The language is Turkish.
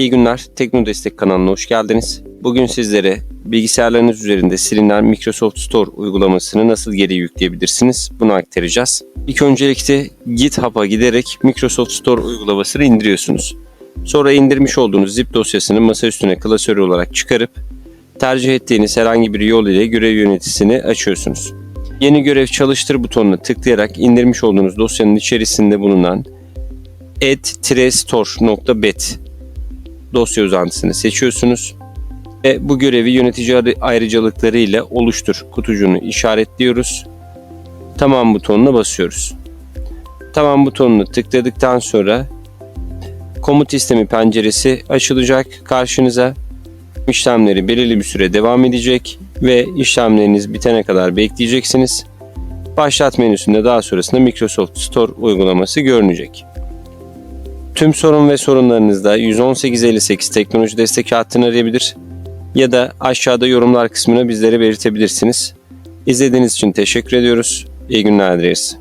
İyi günler, Tekno Destek kanalına hoş geldiniz. Bugün sizlere bilgisayarlarınız üzerinde silinen Microsoft Store uygulamasını nasıl geri yükleyebilirsiniz bunu aktaracağız. İlk öncelikle GitHub'a giderek Microsoft Store uygulamasını indiriyorsunuz. Sonra indirmiş olduğunuz zip dosyasını masa üstüne olarak çıkarıp tercih ettiğiniz herhangi bir yol ile görev yöneticisini açıyorsunuz. Yeni görev çalıştır butonuna tıklayarak indirmiş olduğunuz dosyanın içerisinde bulunan add-store.bat dosya uzantısını seçiyorsunuz ve bu görevi yönetici ayrıcalıkları ile oluştur kutucuğunu işaretliyoruz. Tamam butonuna basıyoruz. Tamam butonunu tıkladıktan sonra komut istemi penceresi açılacak karşınıza. İşlemleri belirli bir süre devam edecek ve işlemleriniz bitene kadar bekleyeceksiniz. Başlat menüsünde daha sonrasında Microsoft Store uygulaması görünecek. Tüm sorun ve sorunlarınızda 11858 teknoloji destek hattını arayabilir ya da aşağıda yorumlar kısmına bizlere belirtebilirsiniz. İzlediğiniz için teşekkür ediyoruz. İyi günler dileriz.